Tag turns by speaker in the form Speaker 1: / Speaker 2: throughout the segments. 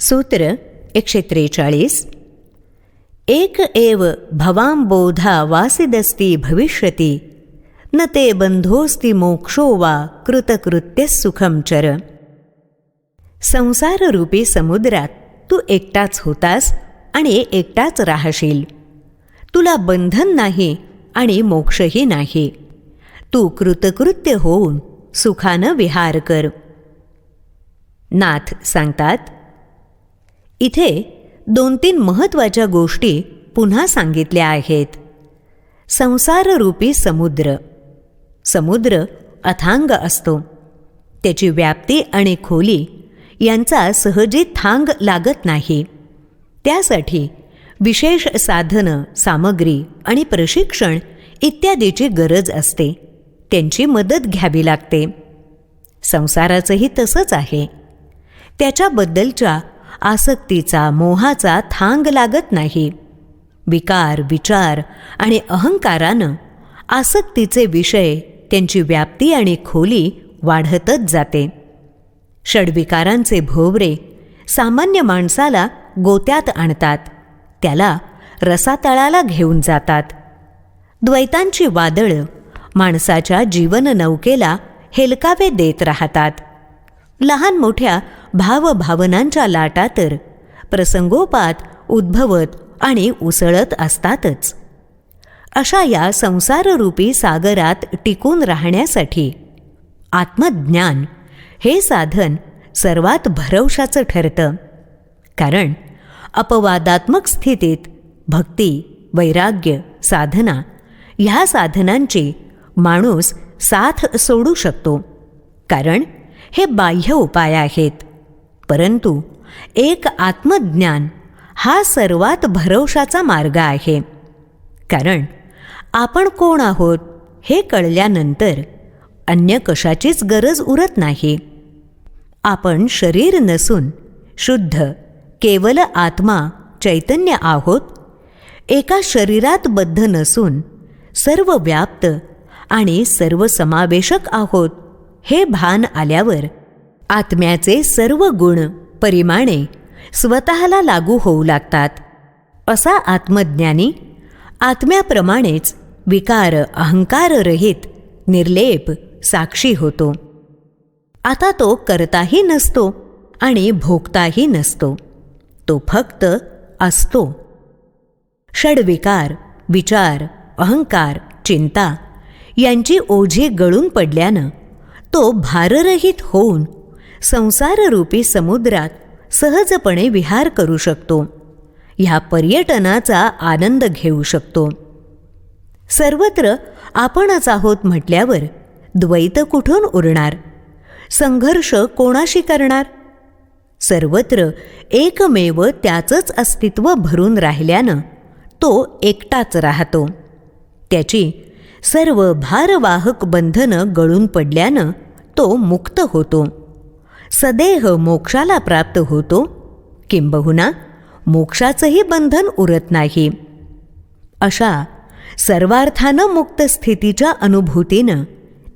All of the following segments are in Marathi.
Speaker 1: सूत्र एकशे त्रेचाळीस एक एव भवांबोधा वासिदस्ती भविष्यती न ते बंधोस्ती मोक्षो वा कृतकृत्यस सुखम चर संसाररूपी समुद्रात तू एकटाच होतास आणि एकटाच राहशील तुला बंधन नाही आणि मोक्षही नाही तू कृतकृत्य होऊन सुखानं विहार कर नाथ सांगतात इथे दोन तीन महत्त्वाच्या गोष्टी पुन्हा सांगितल्या आहेत. संसाररूपी समुद्र. समुद्र अथांग असतो. त्याची व्याप्ती आणि खोली यांचा सहजी थांग लागत नाही. त्यासाठी विशेष साधनं सामग्री आणि प्रशिक्षण इत्यादीची गरज असते. त्यांची मदत घ्यावी लागते. संसाराचंही तसंच आहे. त्याच्याबद्दलच्या आसक्तीचा मोहाचा थांग लागत नाही. विकार विचार आणि अहंकारानं आसक्तीचे विषय त्यांची व्याप्ती आणि खोली वाढतच जाते. षडविकारांचे भोवरे सामान्य माणसाला गोत्यात आणतात. त्याला रसातळाला घेऊन जातात. द्वैतांची वादळं माणसाच्या जीवननौकेला हेलकावे देत राहतात. लहान मोठ्या भावभावनांच्या लाटा तर प्रसंगोपात उद्भवत आणि उसळत असतातच. अशा या संसाररूपी सागरात टिकून राहण्यासाठी आत्मज्ञान हे साधन सर्वात भरवशाचं ठरतं. कारण अपवादात्मक स्थितीत भक्ती वैराग्य साधना ह्या साधनांची माणूस साथ सोडू शकतो. कारण हे बाह्य उपाय आहेत. परंतु एक आत्मज्ञान हा सर्वात भरवशाचा मार्ग आहे. कारण आपण कोण आहोत हे कळल्यानंतर अन्य कशाचीच गरज उरत नाही. आपण शरीर नसून शुद्ध केवल आत्मा चैतन्य आहोत. एका शरीरात बद्ध नसून सर्व व्याप्त आणि सर्वसमावेशक आहोत हे भान आल्यावर आत्म्याचे सर्व गुण परिमाणे स्वतःला लागू होऊ लागतात. असा आत्मज्ञानी आत्म्याप्रमाणेच विकार अहंकाररहित निर्लेप साक्षी होतो. आता तो करताही नसतो आणि भोगताही नसतो. तो फक्त असतो. षडविकार विचार अहंकार चिंता यांची ओझी गळून पडल्यानं तो भाररहित होऊन संसाररूपी समुद्रात सहजपणे विहार करू शकतो. ह्या पर्यटनाचा आनंद घेऊ शकतो. सर्वत्र आपणच आहोत म्हटल्यावर द्वैत कुठून उरणार? संघर्ष कोणाशी करणार? सर्वत्र एकमेव त्याचंच अस्तित्व भरून राहिल्यानं तो एकटाच राहतो. त्याची सर्व भारवाहक बंधनं गळून पडल्यानं तो मुक्त होतो. सदेह मोक्षाला प्राप्त होतो. किंबहुना मोक्षाचंही बंधन उरत नाही. अशा सर्वार्थानं मुक्त स्थितीच्या अनुभूतीनं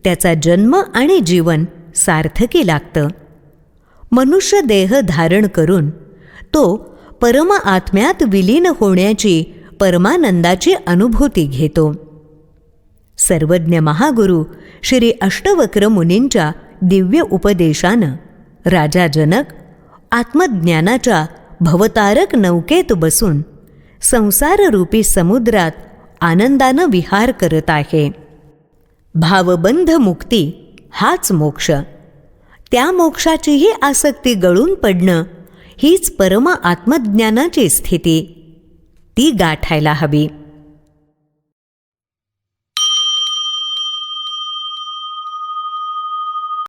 Speaker 1: त्याचा जन्म आणि जीवन सार्थकी लागतं. मनुष्य देह धारण करून तो परम आत्म्यात विलीन होण्याची परमानंदाची अनुभूती घेतो. सर्वज्ञ महागुरु श्री अष्टवक्र मुनींच्या दिव्य उपदेशानं राजा जनक आत्मज्ञानाच्या भवतारक नौकेत बसून संसाररूपी समुद्रात आनंदानं विहार करत आहे. भावबंध मुक्ती हाच मोक्ष. त्या मोक्षाचीही आसक्ती गळून पडणं हीच परम आत्मज्ञानाची स्थिती. ती गाठायला हवी.